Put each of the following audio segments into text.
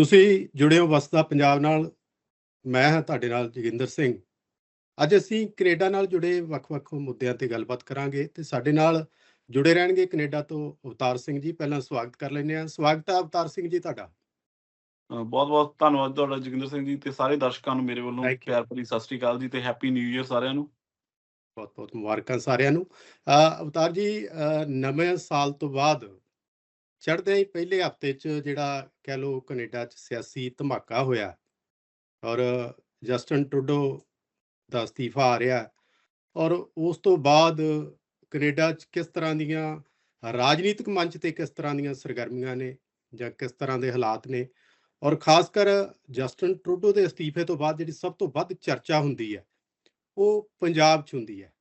ਤੁਸੀਂ ਜੁੜੇ ਹੋ ਵਸਦਾ ਪੰਜਾਬ ਨਾਲ। ਮੈਂ ਹਾਂ ਤੁਹਾਡੇ ਨਾਲ ਜੋਗਿੰਦਰ ਸਿੰਘ। ਅੱਜ ਅਸੀਂ ਕੈਨੇਡਾ ਨਾਲ ਜੁੜੇ ਵੱਖ-ਵੱਖ ਮੁੱਦਿਆਂ ਤੇ ਗੱਲਬਾਤ ਕਰਾਂਗੇ ਤੇ ਸਾਡੇ ਨਾਲ ਜੁੜੇ ਰਹਿਣਗੇ ਕੈਨੇਡਾ ਤੋਂ ਅਵਤਾਰ ਸਿੰਘ ਜੀ। ਪਹਿਲਾਂ ਸਵਾਗਤ ਕਰ ਲੈਂਦੇ ਹਾਂ। ਸਵਾਗਤ ਹੈ ਅਵਤਾਰ ਸਿੰਘ ਜੀ ਤੁਹਾਡਾ। ਬਹੁਤ ਬਹੁਤ ਧੰਨਵਾਦ ਤੁਹਾਡਾ ਜੋਗਿੰਦਰ ਸਿੰਘ ਜੀ ਤੇ ਸਾਰੇ ਦਰਸ਼ਕਾਂ ਨੂੰ ਮੇਰੇ ਵੱਲੋਂ. ਪਿਆਰ ਭਰੀ ਸਤਿ ਸ੍ਰੀ ਅਕਾਲ ਜੀ ਤੇ ਹੈਪੀ ਨਿਊ ਇਅਰ ਸਾਰਿਆਂ ਨੂੰ। ਬਹੁਤ-ਬਹੁਤ ਮੁਬਾਰਕਾਂ ਸਾਰਿਆਂ ਨੂੰ। ਅਵਤਾਰ ਜੀ ਨਵੇਂ ਸਾਲ ਤੋਂ ਬਾਅਦ ਚੜ੍ਹਦੇ ਹੀ ਪਹਿਲੇ ਹਫ਼ਤੇ 'ਚ ਜਿਹੜਾ ਕਹਿ ਲਓ ਕੈਨੇਡਾ 'ਚ ਸਿਆਸੀ ਧਮਾਕਾ ਹੋਇਆ ਔਰ ਜਸਟਨ ਟਰੂਡੋ ਦਾ ਅਸਤੀਫਾ ਆ ਰਿਹਾ ਔਰ ਉਸ ਤੋਂ ਬਾਅਦ ਕੈਨੇਡਾ 'ਚ ਕਿਸ ਤਰ੍ਹਾਂ ਦੀਆਂ ਰਾਜਨੀਤਿਕ ਮੰਚ ਤੇ ਕਿਸ ਤਰ੍ਹਾਂ ਦੀਆਂ ਸਰਗਰਮੀਆਂ ਨੇ ਜਾਂ ਕਿਸ ਤਰ੍ਹਾਂ ਦੇ ਹਾਲਾਤ ਨੇ ਔਰ ਖਾਸ ਕਰ ਜਸਟਨ ਟਰੂਡੋ ਦੇ ਅਸਤੀਫੇ ਤੋਂ ਬਾਅਦ ਜਿਹੜੀ ਸਭ ਤੋਂ ਵੱਧ ਚਰਚਾ ਹੁੰਦੀ ਹੈ ਉਹ ਪੰਜਾਬ 'ਚ ਹੁੰਦੀ ਹੈ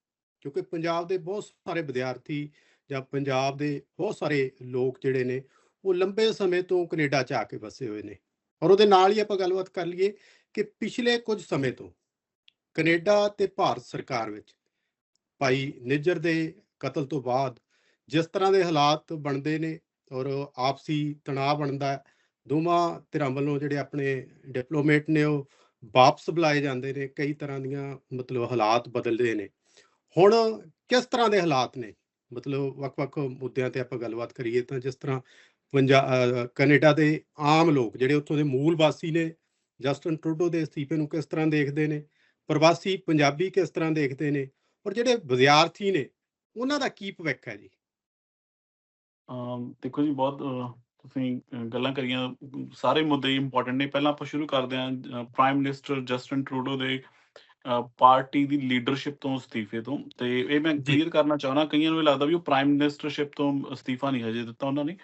ਕਿਉਂਕਿ ਪੰਜਾਬ ਦੇ ਬਹੁਤ ਸਾਰੇ ਵਿਦਿਆਰਥੀ ਜਾਂ ਪੰਜਾਬ ਦੇ ਬਹੁਤ ਸਾਰੇ ਲੋਕ ਜਿਹੜੇ ਨੇ, ਉਹ ਲੰਬੇ ਸਮੇਂ ਤੋਂ ਕੈਨੇਡਾ 'ਚ ਆ ਕੇ ਵਸੇ ਹੋਏ ਨੇ। ਔਰ ਉਹਦੇ ਨਾਲ ਹੀ ਆਪਾਂ ਗੱਲਬਾਤ ਕਰ ਲਈਏ ਕਿ ਪਿਛਲੇ ਕੁਝ ਸਮੇਂ ਤੋਂ ਕੈਨੇਡਾ ਤੇ ਭਾਰਤ ਸਰਕਾਰ ਵਿੱਚ ਭਾਈ ਨਿੱਜਰ ਦੇ ਕਤਲ ਤੋਂ ਬਾਅਦ ਜਿਸ ਤਰ੍ਹਾਂ ਦੇ ਹਾਲਾਤ ਬਣਦੇ ਨੇ ਔਰ ਆਪਸੀ ਤਣਾਅ ਬਣਦਾ ਦੋਵਾਂ ਧਿਰਾਂ ਵੱਲੋਂ ਜਿਹੜੇ ਆਪਣੇ ਡਿਪਲੋਮੇਟ ਨੇ ਉਹ ਵਾਪਸ ਬੁਲਾਏ ਜਾਂਦੇ ਨੇ, ਕਈ ਤਰ੍ਹਾਂ ਦੀਆਂ ਮਤਲਬ ਹਾਲਾਤ ਬਦਲਦੇ ਨੇ। ਹੁਣ ਕਿਸ ਤਰ੍ਹਾਂ ਦੇ ਹਾਲਾਤ ਨੇ? ਮਤਲਬ ਵੱਖ-ਵੱਖ ਮੁੱਦਿਆਂ ਤੇ ਆਪਾਂ ਗੱਲਬਾਤ ਕਰੀਏ ਤਾਂ ਜਿਸ ਤਰ੍ਹਾਂ ਪੰਜਾਬ ਕੈਨੇਡਾ ਦੇ ਆਮ ਲੋਕ ਜਿਹੜੇ ਉੱਥੋਂ ਦੇ ਮੂਲ ਵਾਸੀ ਨੇ, ਜਸਟਨ ਟਰੂਡੋ ਦੇ ਅਸਤੀਫੇ ਨੂੰ ਕਿਸ ਤਰ੍ਹਾਂ ਦੇਖਦੇ ਨੇ, ਪ੍ਰਵਾਸੀ ਪੰਜਾਬੀ ਕਿਸ ਤਰ੍ਹਾਂ ਦੇਖਦੇ ਨੇ ਔਰ ਜਿਹੜੇ ਵਿਦਿਆਰਥੀ ਨੇ, ਉਹਨਾਂ ਦਾ ਕੀ ਭਵਿੱਖ ਹੈ ਜੀ? ਅਮ ਦੇਖੋ ਜੀ ਬਹੁਤ ਤੁਸੀਂ ਗੱਲਾਂ ਕਰੀਆਂ, ਸਾਰੇ ਮੁੱਦੇ ਇੰਪੋਰਟੈਂਟ ਨੇ। ਪਹਿਲਾਂ ਆਪਾਂ ਸ਼ੁਰੂ ਕਰਦੇ ਹਾਂ ਪ੍ਰਾਈਮ ਮਿਨਿਸਟਰ ਜਸਟਨ ਟਰੂਡੋ ਦੇ ਪਾਰਟੀ ਦੀ ਲੀਡਰਸ਼ਿਪ ਤੋਂ ਅਸਤੀਫੇ ਤੋਂ ਤੇ ਇਹ ਮੈਂ। ਕਲੀਅਰ ਕਰਨਾ ਚਾਹਣਾ ਕਈਆਂ ਨੂੰ ਇਹ ਲੱਗਦਾ ਵੀ ਉਹ ਪ੍ਰਾਈਮ ਮਿਨਿਸਟਰਸ਼ਿਪ ਤੋਂ ਅਸਤੀਫਾ ਨਹੀਂ ਹਜੇ ਦਿੱਤਾ ਉਹਨਾਂ ਨੇ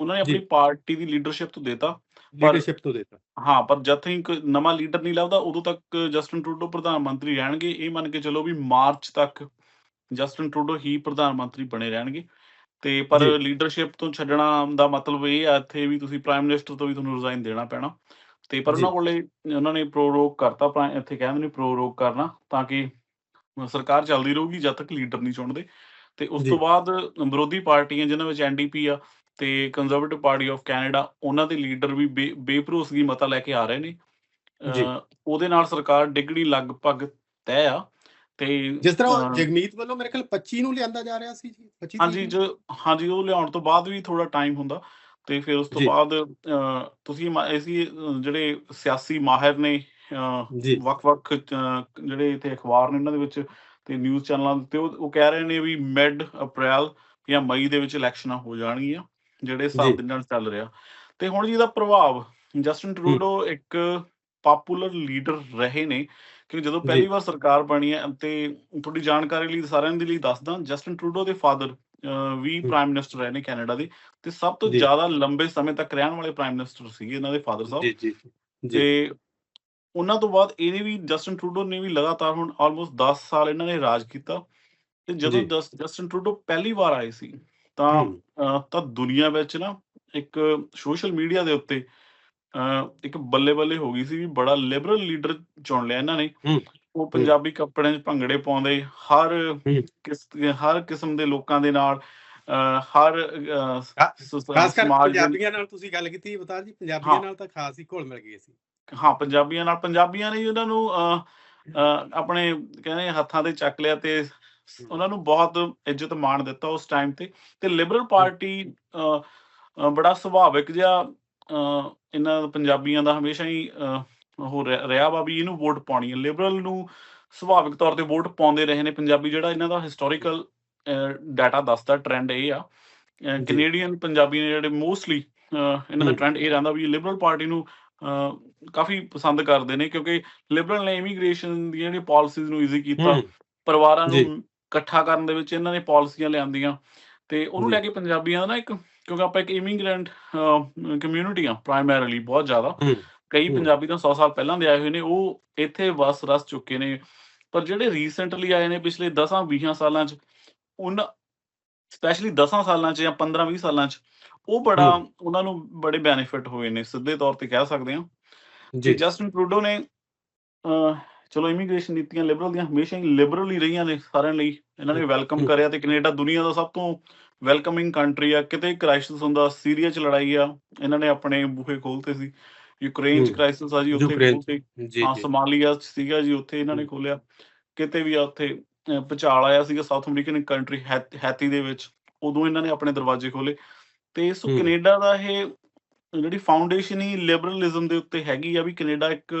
ਉਹਨਾਂ ਨੇ। ਆਪਣੀ ਪਾਰਟੀ ਦੀ ਲੀਡਰਸ਼ਿਪ ਤੋਂ ਦਿੱਤਾ ਲੀਡਰਸ਼ਿਪ ਤੋਂ ਦੇਤਾ ਹਾਂ ਪਰ ਜਦ ਤੱਕ ਨਵਾਂ ਲੀਡਰ ਨਹੀਂ ਲੱਭਦਾ ਉਦੋਂ ਤੱਕ ਜਸਟਨ ਟਰੂਡੋ ਪ੍ਰਧਾਨ ਮੰਤਰੀ ਰਹਿਣਗੇ ਇਹ ਮੰਨ ਕੇ ਚਲੋ ਵੀ ਮਾਰਚ ਤੱਕ ਜਸਟਨ ਟਰੂਡੋ ਹੀ ਪ੍ਰਧਾਨ ਮੰਤਰੀ ਬਣੇ ਰਹਿਣਗੇ ਤੇ ਪਰ। ਲੀਡਰਸ਼ਿਪ ਤੋਂ ਛੱਡਣਾ ਦਾ ਮਤਲਬ ਇਹ ਆ ਇੱਥੇ ਵੀ ਤੁਸੀਂ ਪ੍ਰਾਈਮ ਮਿਨਿਸਟਰ ਤੋਂ ਵੀ ਤੁਹਾਨੂੰ ਰਿਜ਼ਾਈਨ ਦੇਣਾ ਪੈਣਾ ਤੇ ਪਰ। ਉਹਨਾਂ ਕੋਲੇ ਉਹਨਾਂ ਨੇ ਪ੍ਰੋਰੋਗ ਕਰਤਾ ਪ੍ਰਾ- ਇੱਥੇ ਕਹਿੰਦੇ ਨੇ ਪ੍ਰੋਰੋਗ ਕਰਨਾ ਤਾਂ ਕਿ ਸਰਕਾਰ ਚੱਲਦੀ ਰਹੂਗੀ ਜਦ ਤੱਕ ਲੀਡਰ ਨਹੀਂ ਚੁਣਦੇ। ਤੇ ਉਸ। ਤੋਂ ਬਾਅਦ ਵਿਰੋਧੀ ਪਾਰਟੀਆਂ ਜਿਨ੍ਹਾਂ ਵਿੱਚ ਐਨਡੀਪੀ ਆ ਤੇ ਕੰਜ਼ਰਵੇਟਿਵ ਪਾਰਟੀ ਆਫ ਕੈਨੇਡਾ ਉਹਨਾਂ ਦੇ ਲੀਡਰ ਵੀ ਬੇਭਰੋਸਗੀ ਮਤਾ ਲੈ ਕੇ ਆ ਰਹੇ ਨੇ। ਉਹਦੇ ਨਾਲ ਸਰਕਾਰ ਡਿੱਗਣੀ ਲਗਭਗ ਤੈਅ ਆ ਤੇ ਜਿਸ ਤਰ੍ਹਾਂ ਜਗਮੀਤ ਵੱਲੋਂ ਮੇਰੇ ਖਿਆਲ 25 ਨੂੰ ਲਿਆਂਦਾ ਜਾ ਰਿਹਾ ਸੀ ਜੀ 25 ਹਾਂਜੀ ਜੋ ਹਾਂਜੀ ਉਹ ਲਿਆਉਣ ਤੋਂ ਬਾਅਦ ਵੀ ਥੋੜਾ ਟਾਈਮ ਹੁੰਦਾ। ਤੇ ਫਿਰ ਉਸ ਤੋਂ। ਬਾਅਦ ਤੁਸੀਂ ਅਹ, ਜਿਹੜੇ ਸਿਆਸੀ ਮਾਹਿਰ ਨੇ ਵੱਖ-ਵੱਖ ਜਿਹੜੇ ਇੱਥੇ ਅਖਬਾਰ ਨੇ ਇਹਨਾਂ ਦੇ ਵਿੱਚ ਤੇ ਨਿਊਜ਼ ਚੈਨਲਾਂ ਤੇ ਉਹ ਕਹਿ ਰਹੇ ਨੇ ਵੀ ਮਿਡ ਅਪ੍ਰੈਲ ਜਾਂ ਮਈ ਦੇ ਵਿੱਚ ਇਲੈਕਸ਼ਨਾਂ ਹੋ ਜਾਣਗੀਆਂ ਜਿਹੜੇ ਹਿਸਾਬ। ਦੇ ਨਾਲ ਚੱਲ ਰਿਹਾ ਤੇ ਹੁਣ ਜੀ ਦਾ ਪ੍ਰਭਾਵ ਜਸਟਨ ਟਰੂਡੋ ਇੱਕ ਪਪੂਲਰ ਲੀਡਰ ਰਹੇ ਨੇ ਕਿ ਜਦੋਂ। ਪਹਿਲੀ ਵਾਰ ਸਰਕਾਰ ਬਣੀ ਹੈ ਤੇ ਤੁਹਾਡੀ ਜਾਣਕਾਰੀ ਲਈ ਸਾਰਿਆਂ ਦੇ ਲਈ ਦੱਸਦਾ ਜਸਟਨ ਟਰੂਡੋ ਦੇ ਫਾਦਰ ਵੀ। ਪ੍ਰਾਈਮ ਮਿਨਿਸਟਰ ਰਹੇ ਨੇ ਕੈਨੇਡਾ ਦੇ ਤੇ ਸਭ ਤੋਂ। ਜ਼ਿਆਦਾ ਲੰਬੇ ਸਮੇਂ ਤੱਕ ਰਹਿਣ ਵਾਲੇ ਪ੍ਰਾਈਮ ਮਿਨਿਸਟਰ ਸੀਗੇ ਇਹਨਾਂ ਦੇ ਫਾਦਰ ਸਾਹਿਬ। ਜੀ ਜੀ ਜੀ। ਤੇ ਉਹਨਾਂ ਤੋਂ ਬਾਅਦ ਇਹਨੇ ਵੀ ਜਸਟਨ ਟਰੂਡੋ ਨੇ ਵੀ ਲਗਾਤਾਰ ਹੁਣ ਆਲਮੋਸਟ 10 ਸਾਲ ਇਹਨਾਂ ਨੇ ਰਾਜ ਕੀਤਾ ਤੇ ਜਦੋਂ ਜਸਟਨ ਟਰੂਡੋ ਪਹਿਲੀ ਵਾਰ ਆਏ ਸੀ ਤਾਂ ਤਾਂ ਦੁਨੀਆ ਵਿੱਚ ਨਾ ਇੱਕ ਸੋਸ਼ਲ ਮੀਡੀਆ ਦੇ ਉੱਤੇ ਇੱਕ ਬੱਲੇ ਬੱਲੇ ਹੋ ਗਈ ਸੀ ਵੀ ਬੜਾ ਲਿਬਰਲ ਲੀਡਰ ਚੁਣ ਲਿਆ ਇਹਨਾਂ ਨੇ। ਉਹ ਪੰਜਾਬੀ ਕੱਪੜਿਆਂ 'ਚ ਭੰਗੜੇ ਪਾਉਂਦੇ ਹਰ। ਕਿਸ ਹਰ ਕਿਸਮ ਦੇ ਲੋਕਾਂ ਦੇ ਨਾਲ ਹਰ ਖਾਸ ਕਰ ਪੰਜਾਬੀਆਂ ਨਾਲ ਤੁਸੀਂ ਗੱਲ ਕੀਤੀ ਬਤਾ ਜੀ ਪੰਜਾਬੀਆਂ। ਨਾਲ ਤਾਂ ਖਾਸ ਹੀ ਘੁਲ ਮਿਲ ਗਏ ਸੀ। ਹਾਂ ਪੰਜਾਬੀਆਂ ਨਾਲ ਪੰਜਾਬੀਆਂ ਨੇ ਉਹਨਾਂ ਨੂੰ ਆਪਣੇ ਕਹਿੰਦੇ ਹੱਥਾਂ ਤੇ ਚੱਕ ਲਿਆ ਤੇ ਉਹਨਾਂ ਨੂੰ ਬਹੁਤ ਇੱਜ਼ਤ ਮਾਣ ਦਿੱਤਾ ਉਸ ਟਾਈਮ ਤੇ। ਤੇ ਲਿਬਰਲ ਪਾਰਟੀ ਬੜਾ ਸੁਭਾਵਿਕ ਜਿਹਾ ਇਹਨਾਂ ਪੰਜਾਬੀਆਂ ਦਾ ਹਮੇਸ਼ਾ ਹੀ ਉਹ ਰਿਹਾ ਵਾ ਵੀ ਇਹਨੂੰ ਵੋਟ ਪਾਉਣੀ ਹੈ ਲਿਬਰਲ ਨੂੰ ਸੁਭਾਵਿਕ ਤੌਰ ਤੇ ਵੋਟ ਪਾਉਂਦੇ ਰਹੇ ਨੇ ਪੰਜਾਬੀ ਜਿਹੜਾ ਇਹਨਾਂ ਦਾ ਹਿਸਟੋਰੀਕਲ ਡਾਟਾ ਦੱਸਦਾ ਟ੍ਰੈਂਡ ਇਹ ਆ। ਕੈਨੇਡੀਅਨ ਪੰਜਾਬੀ ਨੇ ਜਿਹੜੇ ਮੋਸਟਲੀ ਇਹਨਾਂ ਦਾ। ਟ੍ਰੈਂਡ ਇਹ ਰਹਿੰਦਾ ਵੀ ਲਿਬਰਲ ਪਾਰਟੀ ਨੂੰ ਕਾਫੀ ਪਸੰਦ ਕਰਦੇ ਨੇ ਕਿਉਂਕਿ ਲਿਬਰਲ ਨੇ ਇਮੀਗ੍ਰੇਸ਼ਨ ਦੀਆਂ ਜਿਹੜੀਆਂ ਪਾਲਿਸੀਜ਼ ਨੂੰ ਈਜ਼ੀ ਕੀਤਾ ਪਰਿਵਾਰਾਂ। ਨੂੰ ਇਕੱਠਾ ਕਰਨ ਦੇ ਵਿੱਚ ਇਹਨਾਂ ਨੇ ਪਾਲਿਸੀਆਂ ਲਿਆਂਦੀਆਂ ਤੇ ਉਹਨੂੰ। ਲੈ ਕੇ ਪੰਜਾਬੀਆਂ ਦਾ ਨਾ ਇੱਕ ਕਿਉਂਕਿ ਆਪਾਂ ਇੱਕ ਇਮੀਗ੍ਰੈਂਟ ਕਮਿਊਨਿਟੀ ਆ ਪ੍ਰਾਇਮਰੀਲੀ ਬਹੁਤ ਜ਼ਿਆਦਾ ਕਈ। ਪੰਜਾਬੀ ਤਾਂ 100 ਸਾਲ ਪਹਿਲਾਂ ਦੇ ਆਏ ਹੋਏ ਨੇ ਉਹ ਇੱਥੇ ਵਸ ਰਸ ਚੁੱਕੇ ਨੇ। ਪਰ ਜਿਹੜੇ ਰੀਸੈਂਟਲੀ ਆਏ ਨੇ ਪਿਛਲੇ 10 20 ਸਾਲਾਂ ਚ ਉਹਨਾਂ ਸਪੈਸ਼ਲੀ 10 ਸਾਲਾਂ ਚ ਜਾਂ 15 20 ਸਾਲਾਂ ਚ ਉਹ ਬੜਾ ਉਹਨਾਂ ਨੂੰ ਬੜੇ ਬੈਨੀਫਿਟ ਹੋਏ ਨੇ ਸਿੱਧੇ ਤੌਰ ਤੇ ਕਹਿ ਸਕਦੇ ਹਾਂ। ਜੀ। ਜਸਟਨ ਟਰੂਡੋ ਨੇ ਚਲੋ ਇਮੀਗ੍ਰੇਸ਼ਨ ਨੀਤੀਆਂ ਲਿਬਰਲ ਦੀਆਂ ਹਮੇਸ਼ਾ ਹੀ ਲਿਬਰਲ ਹੀ ਰਹੀਆਂ ਨੇ ਸਾਰਿਆਂ ਲਈ। ਇਹਨਾਂ ਨੇ ਵੈਲਕਮ। ਕਰਿਆ ਤੇ ਕੈਨੇਡਾ ਦੁਨੀਆ ਦਾ ਸਭ ਤੋਂ ਵੈਲਕਮਿੰਗ ਕੰਟਰੀ ਆ। ਕਿਤੇ ਕ੍ਰਾਈਸਿਸ ਹੁੰਦਾ ਸੀਰੀਆ ਚ ਲੜਾਈ ਆ ਇਹਨਾਂ ਨੇ ਆਪਣੇ ਬੂਹੇ ਖੋਲਤੇ ਸੀ। ਯੂਕਰੇਨ ਚ। ਕ੍ਰਾਈਸਿਸ ਆ ਜੀ ਉੱਥੇ ਜੀ ਹਾਂ ਸੋਮਾਲੀਆ ਚ ਸੀਗਾ ਜੀ ਉੱਥੇ ਇਹਨਾਂ ਨੇ। ਖੋਲਿਆ ਕਿਤੇ ਵੀ ਆ ਉੱਥੇ ਭੁਚਾਲ ਆਇਆ ਸੀਗਾ ਸਾਊਥ ਅਮਰੀਕਨ ਕੰਟਰੀ ਹੈਤੀ ਦੇ ਵਿੱਚ ਉਦੋਂ ਇਹਨਾਂ ਨੇ ਆਪਣੇ ਦਰਵਾਜ਼ੇ ਖੋਲੇ ਤੇ ਸੋ। ਕੈਨੇਡਾ ਦਾ ਇਹ ਜਿਹੜੀ ਫਾਊਂਡੇਸ਼ਨ ਹੀ ਲਿਬਰਲਿਜ਼ਮ ਦੇ ਉੱਤੇ ਹੈਗੀ ਆ ਵੀ ਕੈਨੇਡਾ ਇੱਕ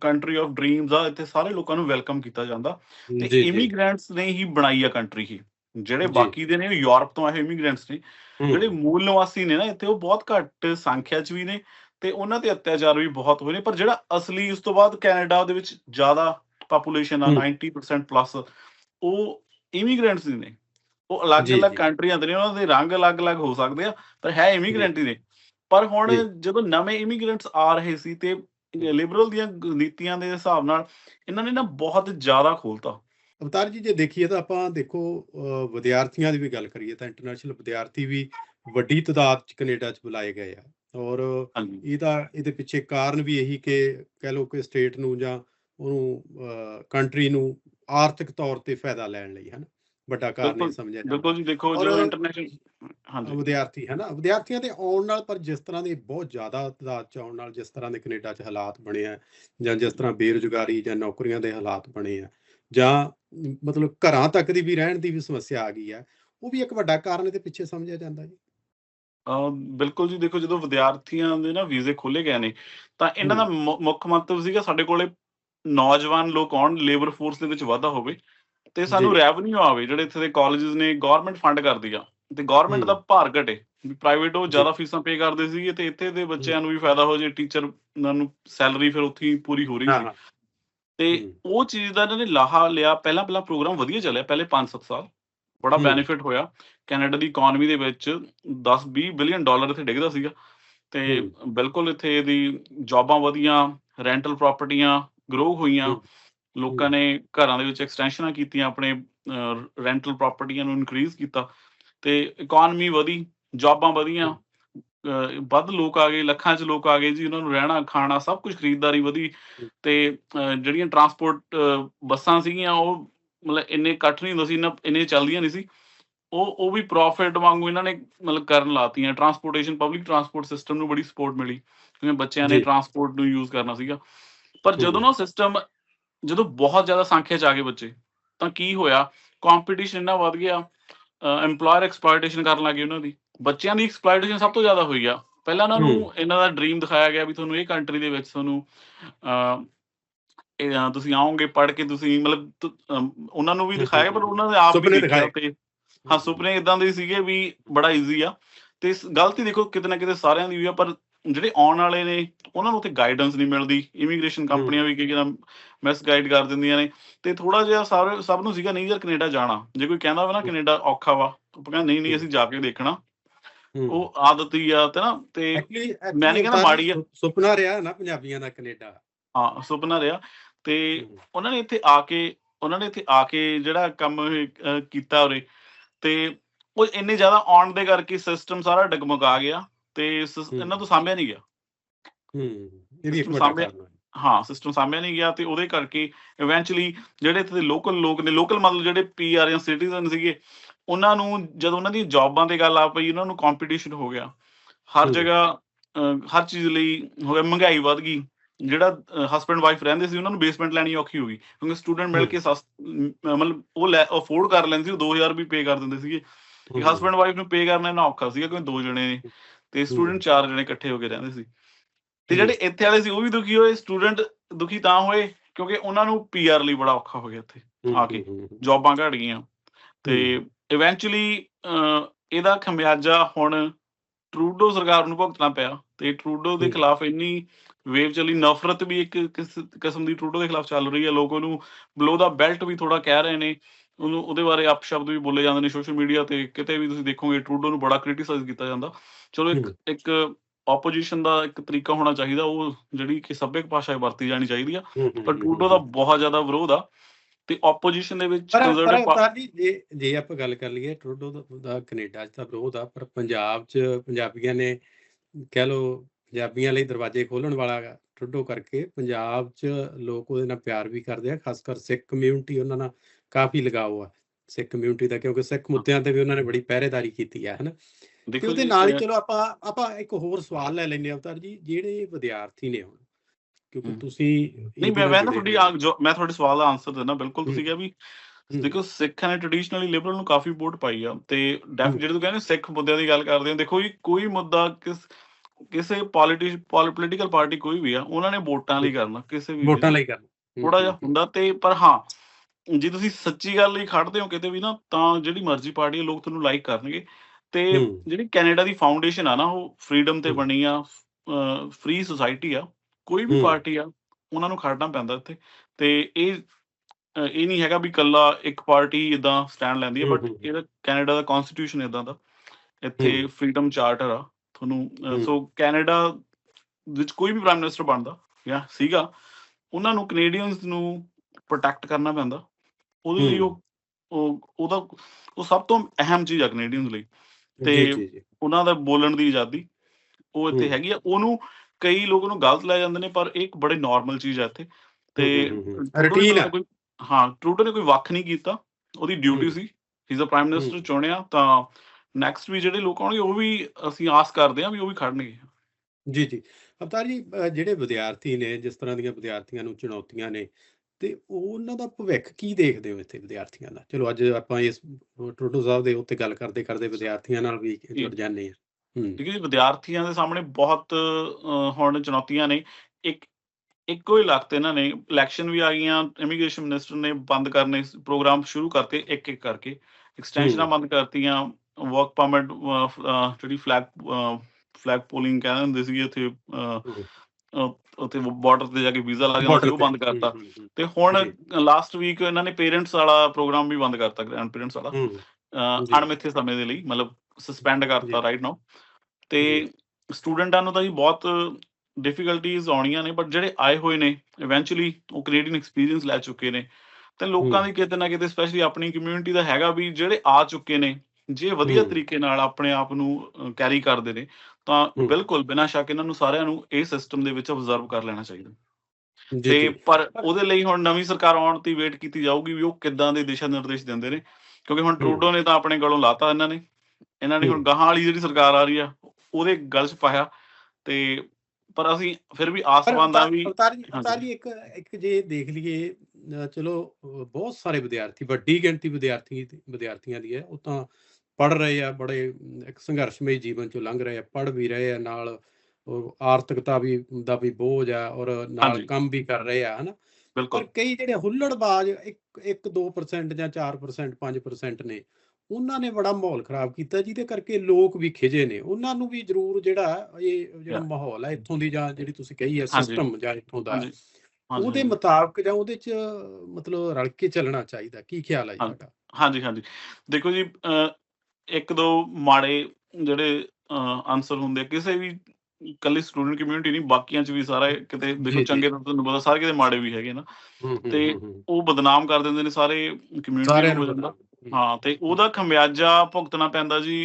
ਕੰਟਰੀ ਆਫ ਡ੍ਰੀਮਸ ਆ ਇੱਥੇ ਸਾਰੇ ਲੋਕਾਂ ਨੂੰ ਵੈਲਕਮ ਕੀਤਾ ਜਾਂਦਾ ਤੇ ਇਮੀਗ੍ਰੈਂਟਸ ਨੇ ਹੀ ਬਣਾਈ ਆ ਕੰਟਰੀ ਹੀ ਜਿਹੜੇ। ਬਾਕੀ ਦੇ ਨੇ ਯੂਰਪ ਤੋਂ ਆਏ ਇਮੀਗ੍ਰੈਂਟਸ ਨੇ। ਜਿਹੜੇ ਮੂਲ ਨਿਵਾਸੀ ਨੇ ਨਾ ਇੱਥੇ ਉਹ ਬਹੁਤ ਘੱਟ ਸੰਖਿਆ 'ਚ ਵੀ ਨੇ ਤੇ ਉਹਨਾਂ ਤੇ ਅਤਿਆਚਾਰ ਵੀ ਬਹੁਤ ਹੋਏ ਨੇ ਪਰ ਜਿਹੜਾ ਅਸਲੀ ਉਸ ਤੋਂ ਬਾਅਦ ਕੈਨੇਡਾ ਦੇ ਵਿੱਚ ਜ਼ਿਆਦਾ ਪਾਪੂਲੇਸ਼ਨ ਆ ਹੂੰ। 90% ਪਲੱਸ ਉਹ ਇਮੀਗ੍ਰੈਂਟਸ ਨੇ ਉਹ ਅਲੱਗ-ਅਲੱਗ। ਕੰਟਰੀਆਂ ਦੇ ਨੇ ਉਹਨਾਂ ਦੇ ਰੰਗ ਅਲੱਗ-ਅਲੱਗ ਹੋ ਸਕਦੇ ਆ ਪਰ ਹੈ ਇਮੀਗ੍ਰੈਂਟ ਹੀ ਨੇ ਪਰ ਹੁਣ। ਜਦੋਂ ਨਵੇਂ ਇਮੀਗ੍ਰੈਂਟਸ ਆ ਰਹੇ ਸੀ ਤੇ ਲਿਬਰਲ ਦੀਆਂ ਨੀਤੀਆਂ ਦੇ ਹਿਸਾਬ ਨਾਲ ਇਹਨਾਂ ਨੇ ਨਾ ਬਹੁਤ ਜ਼ਿਆਦਾ ਖੋਲਤਾ ਅਵਤਾਰ ਜੀ ਜੇ ਦੇਖੀਏ ਤਾਂ ਆਪਾਂ ਦੇਖੋ ਵਿਦਿਆਰਥੀਆਂ ਦੀ ਵੀ ਗੱਲ ਕਰੀਏ ਤਾਂ ਇੰਟਰਨੈਸ਼ਨਲ ਵਿਦਿਆਰਥੀ ਵੀ ਵੱਡੀ ਤਾਦਾਦ ਚ ਕੈਨੇਡਾ ਚ ਬੁਲਾਏ ਗਏ ਆ ਔਰ ਇਹਦਾ ਇਹਦੇ ਪਿੱਛੇ ਕਾਰਨ ਵੀ ਇਹੀ ਕਿ ਕਹਿ ਲਓ ਕਿ ਸਟੇਟ ਨੂੰ ਜਾਂ ਉਹਨੂੰ ਕੰਟਰੀ ਨੂੰ ਆਰਥਿਕ ਤੌਰ ਤੇ ਫਾਇਦਾ ਲੈਣ ਲਈ ਹਨ? ਵੱਡਾ ਕਾਰਨ ਇਹ ਸਮਝਿਆ ਜਾਂਦਾ। ਬਿਲਕੁਲ ਜੀ ਦੇਖੋ ਜਦੋਂ ਇੰਟਰਨੈਸ਼ਨਲ ਹਾਂਜੀ। ਵਿਦਿਆਰਥੀ ਹੈ ਨਾ ਵਿਦਿਆਰਥੀਆਂ ਦੇ ਆਉਣ ਨਾਲ ਪਰ ਜਿਸ ਤਰ੍ਹਾਂ ਦੇ ਬਹੁਤ ਜ਼ਿਆਦਾ ਤਾਦਾਦ ਚ ਆਉਣ ਨਾਲ ਜਿਸ ਤਰ੍ਹਾਂ ਦੇ ਕੈਨੇਡਾ ਚ ਹਾਲਾਤ ਬਣੇ ਆ ਜਾਂ ਜਿਸ ਤਰ੍ਹਾਂ ਬੇਰੁਜ਼ਗਾਰੀ ਜਾਂ ਨੌਕਰੀਆਂ ਦੇ ਹਾਲਾਤ ਬਣੇ ਆ ਜਾਂ ਮਤਲਬ ਘਰਾਂ ਤੱਕ ਦੀ ਵੀ ਰਹਿਣ ਦੀ ਵੀ ਸਮੱਸਿਆ ਆ ਗਈ ਆ ਉਹ ਵੀ ਇੱਕ ਵੱਡਾ ਕਾਰਨ ਇਹਦੇ ਪਿੱਛੇ ਸਮਝਿਆ ਜਾਂਦਾ ਜੀ। ਬਿਲਕੁਲ ਜੀ ਦੇਖੋ ਜਦੋਂ ਵਿਦਿਆਰਥੀਆਂ ਦੇ ਨਾ ਵੀਜ਼ੇ ਖੋਲੇ ਗਏ ਨੇ ਤਾਂ ਇਹਨਾਂ ਦਾ ਮੁੱਖ ਮੰਤਵ ਸੀਗਾ ਸਾਡੇ ਕੋਲੇ ਨੌਜਵਾਨ ਲੋਕ ਆਉਣ ਲੇਬਰ ਫੋਰਸ ਦੇ ਵਿੱਚ ਵਾਧਾ ਹੋਵੇ ਤੇ ਸਾਨੂੰ। ਰੈਵਨਿਊ ਆਵੇ ਜਿਹੜੇ ਇੱਥੇ ਦੇ ਕਾਲਜਸ ਨੇ ਗਵਰਨਮੈਂਟ ਫੰਡ ਕਰਦੀ ਆ ਤੇ ਗਵਰਨਮੈਂਟ। ਦਾ ਭਾਰ ਘਟੇ ਵੀ ਪ੍ਰਾਈਵੇਟ ਉਹ। ਜ਼ਿਆਦਾ ਫੀਸਾਂ ਪੇ ਕਰਦੇ ਸੀਗੇ ਤੇ ਇੱਥੇ ਦੇ ਬੱਚਿਆਂ ਨੂੰ ਵੀ ਫਾਇਦਾ ਹੋ ਜੇ ਟੀਚਰ ਨੂੰ ਸੈਲਰੀ ਫਿਰ ਉੱਥੇ ਹੀ ਪੂਰੀ ਹੋ ਰਹੀ ਸੀ ਤੇ। ਉਹ ਚੀਜ਼ ਦਾ ਇਹਨਾਂ ਨੇ ਲਾਹਾ ਲਿਆ ਪਹਿਲਾਂ ਪਹਿਲਾਂ ਪ੍ਰੋਗਰਾਮ ਵਧੀਆ ਚੱਲਿਆ ਪਹਿਲੇ 5-7 ਸਾਲ ਬੜਾ। ਬੈਨੀਫਿਟ ਹੋਇਆ ਕੈਨੇਡਾ ਦੀ ਇਕਨੋਮੀ ਦੇ ਵਿੱਚ 10-20 ਬਿਲੀਅਨ ਡਾਲਰ ਇੱਥੇ ਡਿੱਗਦਾ ਸੀਗਾ ਤੇ ਬਿਲਕੁਲ ਇੱਥੇ ਦੀ ਜੌਬਾਂ ਵਧੀਆਂ ਰੈਂਟਲ ਪ੍ਰਾਪਰਟੀਆਂ ਗਰੋ ਹੋਈਆਂ। ਲੋਕਾਂ ਨੇ ਘਰਾਂ ਦੇ ਵਿੱਚ ਐਕਸਟੈਂਸ਼ਨਾਂ ਕੀਤੀਆਂ ਆਪਣੇ ਰੈਂਟਲ ਪ੍ਰਾਪਰਟੀਆਂ ਨੂੰ ਇਨਕਰੀਜ਼ ਕੀਤਾ। ਤੇ ਇਕਨੋਮੀ ਵਧੀ ਜੌਬਾਂ ਵਧੀਆਂ। ਵੱਧ ਲੋਕ ਆ ਗਏ ਲੱਖਾਂ ਚ ਲੋਕ ਆ ਗਏ ਜੀ ਉਹਨਾਂ ਨੂੰ ਰਹਿਣਾ ਖਾਣਾ ਸਭ ਕੁਝ ਖਰੀਦਦਾਰੀ ਵਧੀ। ਤੇ ਜਿਹੜੀਆਂ ਟਰਾਂਸਪੋਰਟ ਬੱਸਾਂ ਸੀਗੀਆਂ ਉਹ ਮਤਲਬ ਇੰਨੇ ਇਕੱਠ ਨਹੀਂ ਹੁੰਦਾ ਸੀ ਇੰਨੇ ਚੱਲਦੀਆਂ ਨਹੀਂ ਸੀ। ਉਹ ਉਹ ਵੀ ਪ੍ਰੋਫਿਟ ਵਾਂਗੂ ਇਹਨਾਂ ਨੇ ਮਤਲਬ ਕਰਨ ਲਾਤੀਆਂ ਟਰਾਂਸਪੋਰਟੇਸ਼ਨ ਪਬਲਿਕ ਟਰਾਂਸਪੋਰਟ ਸਿਸਟਮ ਨੂੰ ਬੜੀ ਸਪੋਰਟ ਮਿਲੀ ਕਿਉਂਕਿ ਬੱਚਿਆਂ ਨੇ। ਟਰਾਂਸਪੋਰਟ ਨੂੰ ਯੂਜ਼ ਕਰਨਾ ਸੀਗਾ ਪਰ। ਜਦੋਂ ਨਾ ਸਿਸਟਮ ਜਦੋਂ ਬਹੁਤ ਜ਼ਿਆਦਾ ਸੰਖਿਆ ਚ ਆ ਗਏ ਬੱਚੇ ਤਾਂ ਕੀ ਹੋਇਆ ਕੰਪੀਟੀਸ਼ਨ ਇੰਨਾ ਵੱਧ ਗਿਆ EMPLOYER ਐਕਸਪਲੋਇਟੇਸ਼ਨ ਕਰਨ ਲੱਗੇ ਉਹਨਾਂ ਦੀ ਬੱਚਿਆਂ ਦੀ ਐਕਸਪਲੋਇਟੇਸ਼ਨ ਸਭ ਤੋਂ ਜ਼ਿਆਦਾ ਹੋਈ ਆ ਪਹਿਲਾਂ ਉਹਨਾਂ ਨੂੰ। ਇਹਨਾਂ ਦਾ ਡ੍ਰੀਮ ਦਿਖਾਇਆ ਗਿਆ ਵੀ ਤੁਹਾਨੂੰ ਇਹ ਕੰਟਰੀ ਦੇ ਵਿੱਚ ਤੁਹਾਨੂੰ ਇਹ ਤੁਸੀਂ ਆਓਗੇ ਪੜ੍ਹ ਕੇ ਤੁਸੀਂ ਮਤਲਬ ਉਹਨਾਂ ਨੂੰ ਵੀ ਦਿਖਾਇਆ ਪਰ ਉਹਨਾਂ ਦੇ ਆਪ ਵੀ। ਤੇ ਹਾਂ ਸੁਪਨੇ ਇਦਾਂ ਦੇ ਸੀਗੇ ਵੀ ਬੜਾ ਈਜ਼ੀ ਆ। ਤੇ ਇਸ ਗਲਤੀ ਦੇਖੋ ਕਿਤੇ ਨਾ ਕਿਤੇ ਸਾਰਿਆਂ ਦੀ ਵੀ ਆ ਪਰ ਜਿਹੜੇ ਆਉਣ ਵਾਲੇ ਨੇ ਉਹਨਾਂ ਨੂੰ ਉੱਥੇ ਗਾਈਡੈਂਸ ਨਹੀਂ ਮਿਲਦੀ। ਇਮੀਗ੍ਰੇਸ਼ਨ ਕੰਪਨੀਆਂ ਵੀ ਕਿ ਮਿਸ ਗਾਈਡ ਕਰ ਦਿੰਦੀਆਂ ਨੇ। ਤੇ ਥੋੜਾ ਜਿਹਾ ਸਾਰੇ ਸਭ ਨੂੰ ਸੀਗਾ ਨਹੀਂ ਯਾਰ ਕੈਨੇਡਾ ਜਾਣਾ। ਜੇ ਕੋਈ ਕਹਿੰਦਾ ਵਾ ਨਾ ਕੈਨੇਡਾ ਔਖਾ ਵਾ ਉਹ ਕਹਿੰਦਾ ਨਹੀਂ ਨਹੀਂ ਅਸੀਂ ਜਾ ਕੇ ਦੇਖਣਾ। ਉਹ ਆਦਤ ਹੀ ਆ ਤੇ ਨਾ ਤੇ ਮੈਂ ਨਹੀਂ ਕਹਿੰਦਾ ਮਾੜੀ ਆ। ਸੁਪਨਾ ਰਿਹਾ ਨਾ ਪੰਜਾਬੀਆਂ ਦਾ ਕੈਨੇਡਾ। ਹਾਂ ਸੁਪਨਾ ਰਿਹਾ। ਤੇ। ਉਹਨਾਂ ਨੇ ਇੱਥੇ ਆ ਕੇ ਉਹਨਾਂ ਨੇ ਇੱਥੇ ਆ ਕੇ ਜਿਹੜਾ ਕੰਮ ਕੀਤਾ ਉਰੇ ਤੇ ਉਹ ਇੰਨੇ ਜ਼ਿਆਦਾ ਆਉਣ ਦੇ ਕਰਕੇ ਸਿਸਟਮ ਸਾਰਾ ਡਗਮਗਾ ਗਿਆ ਤੇ। ਇਹਨਾਂ ਤੋਂ ਸਾਂਭਿਆ ਨਹੀਂ ਗਿਆ ਹੂੰ ਇਹਦੀ ਸਾਹਮਣੇ- ਕਾਰਨ ਹੈ ਸਿਸਟਮ ਸਾਂਭਿਆ ਨਹੀਂ ਗਿਆ ਤੇ ਉਹਦੇ ਕਰਕੇ ਇਵੈਂਚੁਅਲੀ ਜਿਹੜੇ ਇੱਥੇ ਦੇ ਲੋਕਲ ਲੋਕ ਨੇ ਲੋਕਲ ਮਤਲਬ ਜਿਹੜੇ ਪੀਆਰ ਜਾਂ ਸਿਟੀਜ਼ਨ ਸੀਗੇ ਉਹਨਾਂ ਨੂੰ ਜਦੋਂ ਉਹਨਾਂ ਦੀ ਜੌਬਾਂ ਤੇ ਗੱਲ ਆ ਪਈ ਉਹਨਾਂ ਨੂੰ ਕੰਪੀਟੀਸ਼ਨ ਹੋ ਗਿਆ ਹਰ। ਜਗ੍ਹਾ ਹਰ ਚੀਜ਼ ਲਈ ਹੋ ਗਿਆ ਮਹਿੰਗਾਈ ਵੱਧ ਗਈ ਜਿਹੜਾ ਹਸਬੰਡ ਵਾਈਫ ਰਹਿੰਦੇ ਸੀ ਉਹਨਾਂ ਨੂੰ ਬੇਸਮੈਂਟ ਲੈਣੀ ਔਖੀ ਹੋ ਗਈ ਕਿਉਂਕਿ ਸਟੂਡੈਂਟ ਮਿਲ। ਕੇ ਮਤਲਬ ਉਹ ਅਫੋਰਡ ਕਰ ਲੈਂਦੇ ਸੀ ਉਹ 2000 ਵੀ ਪੇ ਕਰ ਦਿੰਦੇ ਸੀਗੇ ਹੂੰ। ਹਸਬੰਡ ਵਾਈਫ ਨੂੰ ਪੇ ਕਰਨਾ ਇੰਨਾ ਔਖਾ ਸੀਗਾ ਕਿਉਂਕਿ ਦੋ ਜਣੇ ਨੇ ਤੇ ਸਟੂਡੈਂਟ ਚਾਰ ਜਣੇ ਇਕੱਠੇ ਹੋ ਕੇ ਰਹਿੰਦੇ ਸੀ ਤੇ। ਜਿਹੜੇ ਇੱਥੇ ਵਾਲੇ ਸੀ ਉਹ ਵੀ ਦੁਖੀ ਹੋਏ ਸਟੂਡੈਂਟ ਦੁਖੀ ਤਾਂ ਹੋਏ ਕਿਉਂਕਿ ਉਹਨਾਂ ਨੂੰ ਪੀਆਰ ਲਈ ਬੜਾ ਔਖਾ ਹੋ ਗਿਆ ਇੱਥੇ ਆ ਕੇ। ਜੌਬਾਂ ਘਟ ਗਈਆਂ ਤੇ ਇਵੈਂਚੁਅਲੀ ਇਹਦਾ ਖਮਿਆਜਾ ਹੁਣ ਟਰੂਡੋ ਸਰਕਾਰ ਨੂੰ ਭੁਗਤਣਾ ਪਿਆ ਤੇ ਟਰੂਡੋ ਦੇ। ਖਿਲਾਫ ਇੰਨੀ ਵੇਵ ਚੱਲੀ ਨਫ਼ਰਤ ਵੀ ਇੱਕ ਕਿਸ- ਕਿਸਮ ਦੀ ਟਰੂਡੋ ਦੇ ਖਿਲਾਫ ਚੱਲ ਰਹੀ ਹੈ ਲੋਕ ਉਹਨੂੰ ਬਲੋ ਦਾ ਬੈਲਟ ਵੀ ਥੋੜਾ ਕਹਿ ਰਹੇ ਨੇ ਉਹਨੂੰ ਉਹਦੇ ਬਾਰੇ ਅਪਸ਼ਬਦ ਵੀ ਬੋਲੇ ਜਾਂਦੇ ਨੇ ਸੋਸ਼ਲ ਮੀਡੀਆ ਤੇ ਕਿਤੇ ਵੀ ਤੁਸੀਂ ਦੇਖੋਗੇ ਟਰੂਡੋ ਨੂੰ ਬੜਾ ਕ੍ਰਿਟਿਸਾਈਜ਼ ਕੀਤਾ ਜਾਂਦਾ ਚਲੋ ਇੱਕ। ਇੱਕ ਆਪੋਜੀਸ਼ਨ ਦਾ ਇੱਕ ਤਰੀਕਾ ਹੋਣਾ ਚਾਹੀਦਾ ਉਹ ਜਿਹੜੀ ਕਿ ਸੱਭਿਅਕ ਭਾਸ਼ਾ ਵਰਤੀ ਜਾਣੀ ਚਾਹੀਦੀ ਆ ਪਰ ਟਰੂਡੋ ਦਾ ਬਹੁਤ ਜ਼ਿਆਦਾ ਵਿਰੋਧ ਆ ਤੇ ਆਪੋਜੀਸ਼ਨ ਦੇ ਵਿੱਚ ਪਰ ਪਰ conservative ਪਾ- ਅਵਤਾਰ ਜੀ ਜੇ ਆਪਾਂ ਗੱਲ ਕਰ ਲਈਏ ਟਰੂਡੋ ਦਾ ਕੈਨੇਡਾ 'ਚ ਤਾਂ ਵਿਰੋਧ ਆ ਪਰ ਪੰਜਾਬ 'ਚ ਪੰਜਾਬੀਆਂ ਨੇ ਕਹਿ ਲਓ ਪੰਜਾਬੀਆਂ ਲਈ ਦਰਵਾਜ਼ੇ ਖੋਲਣ ਵਾਲਾ ਟਰੂਡੋ ਕਰਕੇ ਪੰਜਾਬ 'ਚ ਲੋਕ ਉਹਦੇ ਨਾਲ ਪਿਆਰ ਵੀ ਕਰਦੇ ਆ ਖਾਸ ਕਰ ਸਿੱਖ ਕਮਿਊਨਿਟੀ ਉਹਨਾਂ ਨਾਲ ਕਾਫੀ ਲਗਾਓ ਆ। ਸਿੱਖ ਕਮਿਊਨਿਟੀ ਦਾ ਕਿਉਂਕਿ ਸਿੱਖ ਮੁੱਦਿਆਂ ਤੇ ਵੀ ਉਹਨਾਂ ਨੇ ਬੜੀ ਪਹਿਰੇਦਾਰੀ ਕੀਤੀ ਆ ਹਨਾ? ਤੇ ਦੇਖੋ ਉਹਦੇ ਨਾਲ ਹੀ ਚਲੋ ਆਪਾਂ ਆਪਾਂ ਇੱਕ ਹੋਰ ਸਵਾਲ ਲੈ ਲੈਂਦੇ ਹਾਂ ਅਵਤਾਰ ਜੀ ਜਿਹੜੇ ਵਿਦਿਆਰਥੀ ਨੇ ਹੁਣ ਕਿਉਂਕਿ। ਤੁਸੀਂ ਨਹੀਂ ਮੈਂ ਮੈਂ ਤੁਹਾਡੀ ਮੈਂ ਤੁਹਾਡੇ ਸਵਾਲ ਦਾ ਆਨਸਰ ਦਿੰਦਾ ਬਿਲਕੁਲ ਤੁਸੀਂ। ਕਿਹਾ ਵੀ। ਦੇਖੋ ਸਿੱਖਾਂ ਨੇ ਟ੍ਰੈਡੀਸ਼ਨਲੀ ਲਿਬਰਲ ਨੂੰ ਕਾਫੀ ਵੋਟ ਪਾਈ ਆ ਤੇ ਡੈਫ। ਜਿਹੜੇ ਤੂੰ ਕਹਿੰਦੇ ਸਿੱਖ ਮੁੱਦਿਆਂ ਦੀ ਗੱਲ ਕਰਦੇ ਹੋ ਦੇਖੋ ਜੀ ਕੋਈ ਮੁੱਦਾ ਕਿਸ ਕਿਸੇ ਪੋਲਿਟਿਸ਼ ਪੋਲੀਟੀਕਲ ਪਾਰਟੀ ਕੋਈ ਵੀ ਆ ਉਹਨਾਂ ਨੇ ਵੋਟਾਂ ਲਈ ਕਰਨਾ ਕਿਸੇ ਵੀ ਵੋਟਾਂ ਲਈ ਕਰਨਾ ਥੋੜਾ ਜਿਹਾ ਹੁੰਦਾ ਤੇ ਪਰ ਹਾਂ ਜੇ ਤੁਸੀਂ ਸੱਚੀ ਗੱਲ ਲਈ ਖੜਦੇ ਹੋ ਕਿਤੇ ਵੀ ਨਾ ਤਾਂ ਜਿਹੜੀ ਮਰਜ਼ੀ ਪਾਰਟੀ ਆ ਲੋਕ ਤੁਹਾਨੂੰ ਲਾਈਕ ਕਰਨਗੇ ਤੇ। ਜਿਹੜੀ ਕੈਨੇਡਾ ਦੀ ਫਾਊਂਡੇਸ਼ਨ ਆ ਨਾ ਉਹ ਫਰੀडम ਤੇ। ਬਣੀ ਆ ਫ੍ਰੀ ਸੁਸਾਇਟੀ ਆ ਕੋਈ ਵੀ। ਪਾਰਟੀ ਆ ਉਹਨਾਂ ਨੂੰ ਖੜਨਾ ਪੈਂਦਾ ਇੱਥੇ ਤੇ ਇਹ ਇਹ ਨਹੀਂ ਹੈਗਾ ਵੀ ਕੱਲਾ ਇੱਕ ਪਾਰਟੀ ਇਦਾਂ ਸਟੈਂਡ ਲੈਂਦੀ ਹੈ ਬਟ। ਇਹਦਾ ਕੈਨੇਡਾ ਦਾ ਕਨਸਟੀਟਿਊਸ਼ਨ ਇਦਾਂ ਦਾ ਇੱਥੇ। ਫਰੀडम ਚਾਰਟਰ ਆ ਤੁਹਾਨੂੰ। ਸੋ ਕੈਨੇਡਾ ਵਿੱਚ ਕੋਈ ਵੀ ਪ੍ਰਾਈਮ ਮਿਨਿਸਟਰ ਬਣਦਾ ਜਾਂ ਸੀਗਾ ਉਹਨਾਂ ਨੂੰ ਕੈਨੇਡੀਅਨਸ ਨੂੰ ਪ੍ਰੋਟੈਕਟ ਕਰਨਾ ਪੈਂਦਾ ਉਹਦੇ ਲਈ। ਉਹ ਉਹ ਉਹਦਾ ਉਹ ਸਭ ਤੋਂ ਅਹਿਮ ਚੀਜ਼ ਆ ਕੈਨੇਡੀਅਨਸ ਲਈ ਤੇ ਉਹਨਾਂ ਦਾ ਬੋਲਣ ਦੀ ਆਜ਼ਾਦੀ ਉਹ ਇੱਥੇ। ਹੈਗੀ ਆ ਉਹਨੂੰ ਕਈ ਲੋਕ ਉਹਨੂੰ ਗਲਤ ਲੈ ਜਾਂਦੇ ਨੇ ਪਰ ਇਹ ਇੱਕ ਬੜੇ ਨਾਰਮਲ ਚੀਜ਼ ਆ ਇੱਥੇ। ਤੇ ਹੂੰ, ਹੂੰ, ਹੂੰ। ਟਰੂਡੋ ਨੇ। ਕੋਈ ਹਾਂ ਟਰੂਡੋ ਵੱਖ ਨਹੀਂ ਕੀਤਾ। ਉਹਦੀ ਡਿਊਟੀ ਹੂੰ। ਸੀ। He is a prime minister ਹੂੰ। ਚੁਣਿਆ। ਤਾਂ ਨੈਕਸਟ ਵੀ ਜਿਹੜੇ ਲੋਕ ਆਉਣਗੇ ਉਹ ਵੀ ਅਸੀਂ ਆਸ ਕਰਦੇ ਹਾਂ ਵੀ ਉਹ ਵੀ ਖੜਨਗੇ। ਜੀ ਜੀ। ਅਵਤਾਰ ਜੀ ਜਿਹੜੇ ਵਿਦਿਆਰਥੀ ਨੇ ਜਿਸ ਤਰ੍ਹਾਂ ਦੀਆਂ ਵਿਦਿਆਰਥੀਆਂ ਨੂੰ ਚੁਣੌਤੀਆਂ ਨੇ ਤੇ ਉਹ ਉਹਨਾਂ ਦਾ ਭਵਿੱਖ ਕੀ ਦੇਖਦੇ ਹੋ ਇੱਥੇ ਵਿਦਿਆਰਥੀਆਂ ਦਾ? ਚਲੋ ਅੱਜ ਆਪਾਂ ਇਸ ਟੋਟੋ ਸਾਹਿਬ ਦੇ ਉੱਤੇ ਗੱਲ ਕਰਦੇ ਕਰਦੇ ਵਿਦਿਆਰਥੀਆਂ ਨਾਲ ਵੀ ਜੁੜ ਜਾਂਦੇ ਹਾਂ। ਜੀ ਵਿਦਿਆਰਥੀਆਂ ਦੇ ਸਾਹਮਣੇ ਬਹੁਤ ਹੁਣ ਚੁਣੌਤੀਆਂ ਨੇ। ਇੱਕ ਇੱਕੋ ਹੀ ਲੱਖ ਤੇ ਇਹਨਾਂ ਨੇ ਇਲੈਕਸ਼ਨ ਵੀ ਆ ਗਈਆਂ ਇਮੀਗ੍ਰੇਸ਼ਨ ਮਿਨਿਸਟਰ ਨੇ ਬੰਦ ਕਰਨੇ ਪ੍ਰੋਗਰਾਮ ਸ਼ੁਰੂ ਕਰਤੇ ਇੱਕ ਇੱਕ ਕਰਕੇ। ਐਕਸਟੈਂਸ਼ਨਾਂ। ਬੰਦ ਕਰਤੀਆਂ ਵਰਕ ਪਰਮਿਟ ਜਿਹੜੀ ਫਲੈਗ ਫਲੈਗ ਪੋਲਿੰਗ ਕਹਿੰਦੇ ਹੁੰਦੇ ਸੀ ਇੱਥੇ ਅ, ਅ, ਉੱਥੇ ਬਾਰਡਰ ਤੇ ਜਾ ਕੇ ਵੀਜ਼ਾ ਜਾਂਦਾ ਸੀ ਉਹ ਬੰਦ ਕਰਤਾ। ਤੇ ਹੁਣ। ਲਾਸਟ ਵੀਕ ਇਹਨਾਂ ਨੇ ਪੇਰੈਂਟਸ ਵਾਲਾ ਪ੍ਰੋਗਰਾਮ ਵੀ ਬੰਦ ਕਰਤਾ ਗ੍ਰੈਂਡ ਪੇਰੈਂਟਸ ਵਾਲਾ। ਅਣਮਿੱਥੇ ਸਮੇਂ ਦੇ ਲਈ ਮਤਲਬ ਸਸਪੈਂਡ ਕਰਤਾ। ਰਾਈਟ ਨਾਓ ਤੇ ਸਟੂਡੈਂਟਾਂ ਨੂੰ ਤਾਂ ਜੀ ਬਹੁਤ ਡਿਫਿਕਲਟੀਜ਼ ਆਉਣੀਆਂ ਨੇ ਬਟ ਜਿਹੜੇ ਆਏ ਹੋਏ ਨੇ ਇਵੈਂਚੁਅਲੀ ਉਹ ਕੈਨੇਡੀਅਨ ਐਕਸਪੀਰੀਅੰਸ ਲੈ ਚੁੱਕੇ ਨੇ ਤੇ ਲੋਕਾਂ। ਦੀ ਕਿਤੇ ਨਾ ਕਿਤੇ ਸਪੈਸ਼ਲੀ ਆਪਣੀ ਕਮਿਊਨਿਟੀ ਦਾ ਹੈਗਾ ਵੀ ਜਿਹੜੇ ਆ ਚੁੱਕੇ ਨੇ ਜੇ ਵਧੀਆ। ਤਰੀਕੇ ਨਾਲ ਆਪਣੇ ਆਪ ਨੂੰ ਕੈਰੀ ਕਰਦੇ ਨੇ ਤਾਂ। ਬਿਲਕੁਲ ਬਿਨਾਂ ਸ਼ੱਕ ਇਹਨਾਂ ਨੂੰ ਸਾਰਿਆਂ ਨੂੰ ਇਹ ਸਿਸਟਮ ਦੇ ਵਿੱਚ ਅਬਜ਼ਰਵ ਕਰ ਲੈਣਾ ਚਾਹੀਦਾ ਜੀ ਤੇ ਪਰ ਉਹਦੇ ਲਈ ਹੁਣ ਨਵੀਂ ਸਰਕਾਰ ਆਉਣ ਦੀ ਵੇਟ ਕੀਤੀ ਜਾਊਗੀ ਵੀ ਉਹ ਕਿੱਦਾਂ ਦੇ ਦਿਸ਼ਾ ਨਿਰਦੇਸ਼ ਦਿੰਦੇ ਨੇ ਕਿਉਂਕਿ ਹੁਣ ਟਰੂਡੋ ਨੇ ਤਾਂ ਆਪਣੇ ਗਲੋਂ ਲਾਤਾ ਇਹਨਾਂ ਨੇ ਇਹਨਾਂ ਨੇ ਹੁਣ। ਗਾਹਾਂ ਵਾਲੀ ਜਿਹੜੀ ਸਰਕਾਰ ਆ ਰਹੀ ਆ ਉਹਦੇ ਗਲ 'ਚ ਪਾਇਆ ਤੇ ਪਰ ਅਸੀਂ ਫਿਰ ਵੀ ਆਸਮਾਨ ਦਾ ਵੀ ਜੀ ਇੱਕ ਇੱਕ ਜੇ ਦੇਖ ਲਈਏ ਚਲੋ ਬਹੁਤ ਸਾਰੇ ਵਿਦਿਆਰਥੀ ਵੱਡੀ ਗਿਣਤੀ ਵਿਦਿਆਰਥੀ ਵਿਦਿਆਰਥੀਆਂ ਦੀ ਹੈ ਉਹ ਤਾਂ ਪੜ ਰਹੇ ਆ ਬੜੇ ਇੱਕ ਸੰਘਰਸ਼ਮਈ ਜੀਵਨ ਚੋਂ ਲੰਘ ਰਹੇ ਆ ਪੜ ਵੀ ਰਹੇ ਆ ਨਾਲ ਆਰਥਿਕਤਾ ਵੀ ਦਾ ਵੀ ਬੋਝ ਆ ਔਰ ਨਾਲ। ਕੰਮ ਵੀ ਕਰ ਰਹੇ ਆ ਹਨਾ? ਪਰ ਬਿਲਕੁਲ। ਕਈ ਜਿਹੜੇ ਹੁੱਲੜਬਾਜ਼ 1 1 2% ਜਾਂ 4% 5% ਨੇ ਉਹਨਾਂ ਨੇ ਬੜਾ ਮਾਹੌਲ ਖਰਾਬ ਕੀਤਾ ਜਿਹਦੇ ਕਰਕੇ ਲੋਕ ਵੀ ਖਿਜੇ ਨੇ ਉਹਨਾਂ ਨੂੰ ਵੀ ਜ਼ਰੂਰ ਜਿਹੜਾ ਇਹ ਜਿਹੜਾ. ਮਾਹੌਲ ਹੈ ਇੱਥੋਂ ਦੀ ਜਾਂ ਜਿਹੜੀ ਤੁਸੀਂ ਕਹੀ ਹੈ। ਸਿਸਟਮ ਜਾਂ ਇੱਥੋਂ ਦਾ ਉਹਦੇ। ਮੁਤਾਬਕ ਜਾਂ ਉਹਦੇ ਚ ਮਤਲਬ ਰਲ ਕੇ ਚੱਲਣਾ ਚਾਹੀਦਾ ਕੀ ਖਿਆਲ ਹੈ। ਤੁਹਾਡਾ ਹਾਂਜੀ ਹਾਂਜੀ ਦੇਖੋ ਜੀ ਇੱਕ ਦੋ ਮਾੜੇ ਜਿਹੜੇ ਆਨਸਰ ਹੁੰਦੇ ਕਿਸੇ ਵੀ ਇਕੱਲੀ ਸਟੂਡੈਂਟ ਕਮਿਊਨਿਟੀ ਨਹੀਂ ਬਾਕੀਆਂ ਚ ਵੀ ਸਾਰਾ ਕਿਤੇ ਦੇਖੋ। ਚੰਗੇ ਤਾਂ ਤੁਹਾਨੂੰ ਪਤਾ ਸਾਰੇ ਕਿਤੇ ਮਾੜੇ ਵੀ ਹੈਗੇ ਨਾ ਤੇ। ਉਹ ਬਦਨਾਮ ਕਰ ਦਿੰਦੇ ਨੇ ਸਾਰੇ ਕਮਿਊਨਿਟੀ ਨੂੰ ਹੋ ਜਾਂਦਾ। ਹਾਂ ਤੇ ਉਹਦਾ ਖਮਿਆਜਾ ਭੁਗਤਣਾ ਪੈਂਦਾ ਜੀ